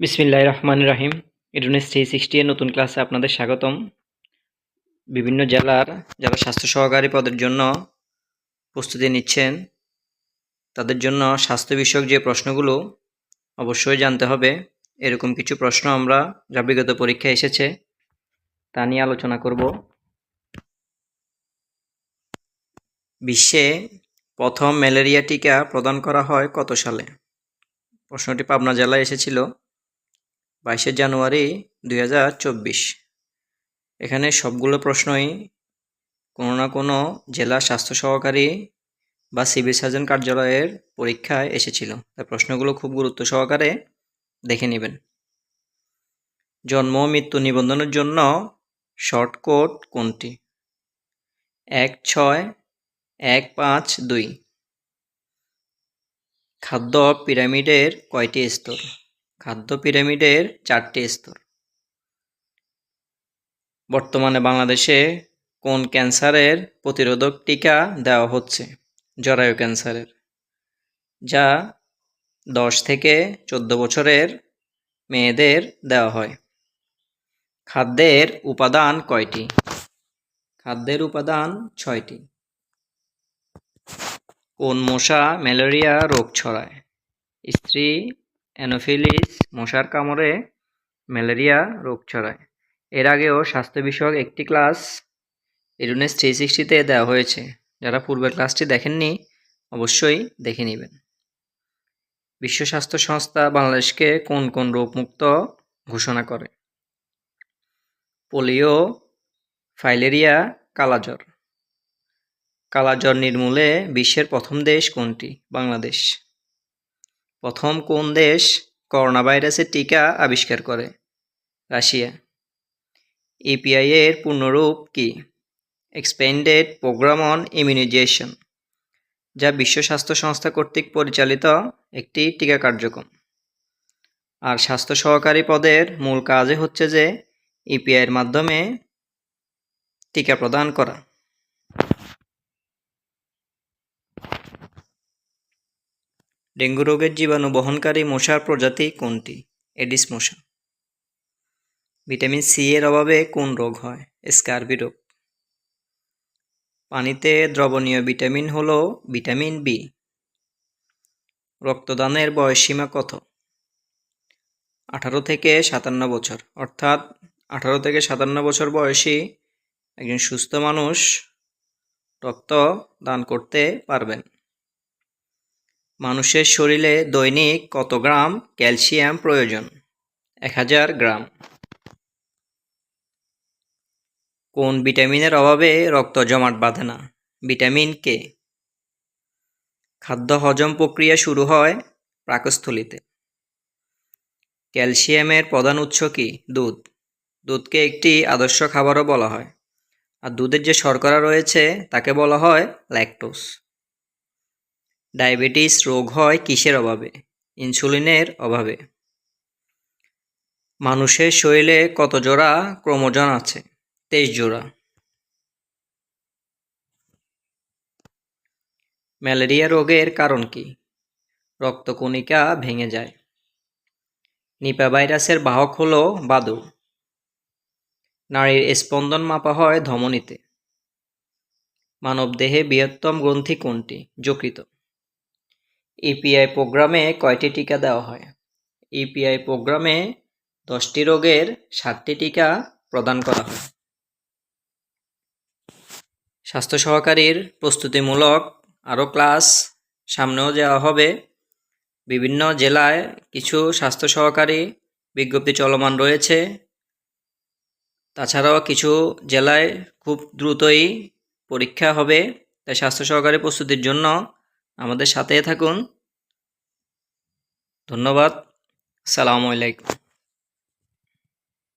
বিসমিল্লাহ রহমান রাহিম। ইডুনেস থ্রি সিক্সটি এর নতুন ক্লাসে আপনাদের স্বাগতম। বিভিন্ন জেলার যারা স্বাস্থ্য সহকারী পদের জন্য প্রস্তুতি নিচ্ছেন, তাদের জন্য স্বাস্থ্য বিষয়ক যে প্রশ্নগুলো, অবশ্যই জানতে হবে। এরকম কিছু প্রশ্ন আমরা যা বিগত পরীক্ষায় এসেছে, তা নিয়ে আলোচনা করব। বিশ্বে প্রথম ম্যালেরিয়া টিকা প্রদান করা হয় কত সালে? প্রশ্নটি পাবনা জেলায় এসেছিল। বাইশে জানুয়ারি দুই হাজার চব্বিশ। এখানে সবগুলো প্রশ্নই কোনো না কোনো জেলা স্বাস্থ্য সহকারী বা সিভিল সার্জন কার্যালয়ের পরীক্ষায় এসেছিল। তাই প্রশ্নগুলো খুব গুরুত্ব সহকারে দেখে নেবেন। জন্ম মৃত্যু নিবন্ধনের জন্য শর্টকোড কোনটি? এক ছয় এক পাঁচ দুই। খাদ্য পিরামিডের কয়টি স্তর? খাদ্য পিরামিডের চারটি স্তর। বর্তমানে বাংলাদেশে কোন ক্যান্সারের প্রতিরোধক টিকা দেওয়া হচ্ছে? জরায়ু ক্যান্সারের, যা দশ থেকে চোদ্দ বছরের মেয়েদের দেওয়া হয়। খাদ্যের উপাদান কয়টি? খাদ্যের উপাদান ছয়টি। কোন মশা ম্যালেরিয়া রোগ ছড়ায়? স্ত্রী অ্যানোফিলিস, মশার কামড়ে ম্যালেরিয়া রোগ ছড়ায়। এর আগেও স্বাস্থ্য বিষয়ক একটি ক্লাস এডুনেস থ্রি সিক্সটিতে দেওয়া হয়েছে। যারা পূর্বের ক্লাসটি দেখেননি, অবশ্যই দেখে নেবেন। বিশ্ব স্বাস্থ্য সংস্থা বাংলাদেশকে কোন কোন রোগমুক্ত ঘোষণা করে? Polio, filaria, কালাজ্বর। কালাজ্বর নির্মূলে বিশ্বের প্রথম দেশ কোনটি? বাংলাদেশ। প্রথম কোন দেশ করোনা ভাইরাসের টিকা আবিষ্কার করে? রাশিয়া। এপিআই এর পূর্ণরূপ কি? এক্সপেন্ডেড প্রোগ্রাম অন ইমিউনাইজেশন যা বিশ্ব স্বাস্থ্য সংস্থা কর্তৃক পরিচালিত একটি টিকা কার্যক্রম। আর স্বাস্থ্য সহকারী পদের মূল কাজে হচ্ছে যে ইপিআইয়ের মাধ্যমে টিকা প্রদান করা। ডেঙ্গু রোগের জীবাণু বহনকারী মশার প্রজাতি কোনটি? এডিস মশা। ভিটামিন সি এর অভাবে কোন রোগ হয়? স্কারবি রোগ। পানিতে দ্রবণীয় ভিটামিন হল ভিটামিন বি। রক্তদানের বয়সসীমা কত? আঠারো থেকে সাতান্ন বছর। অর্থাৎ আঠারো থেকে সাতান্ন বছর বয়সী একজন সুস্থ মানুষ রক্ত দান করতে পারবেন। মানুষের শরীরে দৈনিক কত গ্রাম ক্যালসিয়াম প্রয়োজন? এক হাজার গ্রাম। কোন ভিটামিনের অভাবে রক্ত জমাট বাঁধে না? Vitamin K? খাদ্য হজম প্রক্রিয়া শুরু হয় প্রাকস্থলিতে। ক্যালসিয়ামের প্রধান উৎস কি? দুধ। দুধকে একটি আদর্শ খাবারও বলা হয়। আর দুধের যে শর্করা রয়েছে তাকে বলা হয় ল্যাকটোস ডায়াবেটিস রোগ হয় কিসের অভাবে? ইনসুলিনের অভাবে। মানুষের শরীরে কত জোড়া ক্রোমোজোম আছে? তেইশ জোড়া। ম্যালেরিয়া রোগের কারণ কি? রক্তকণিকা ভেঙে যায়। নিপা ভাইরাসের বাহক হল বাদু। নারীর স্পন্দন মাপা হয় ধমনীতে। মানবদেহে বৃহত্তম গ্রন্থি কোনটি? যকৃত ইপিআই প্রোগ্রামে কয়টি টিকা দেওয়া হয়? ইপিআই প্রোগ্রামে দশটি রোগের সাতটি টিকা প্রদান করা হয়। স্বাস্থ্য সহকারীর প্রস্তুতিমূলক আরও ক্লাস সামনেও যাওয়া হবে। বিভিন্ন জেলায় কিছু স্বাস্থ্য সহকারী বিজ্ঞপ্তি চলমান রয়েছে। তাছাড়াও কিছু জেলায় খুব দ্রুতই পরীক্ষা হবে। তাই স্বাস্থ্য সহকারী প্রস্তুতির জন্য আমাদের সাথে থাকুন। ধন্যবাদ। সালামু আলাইকুম।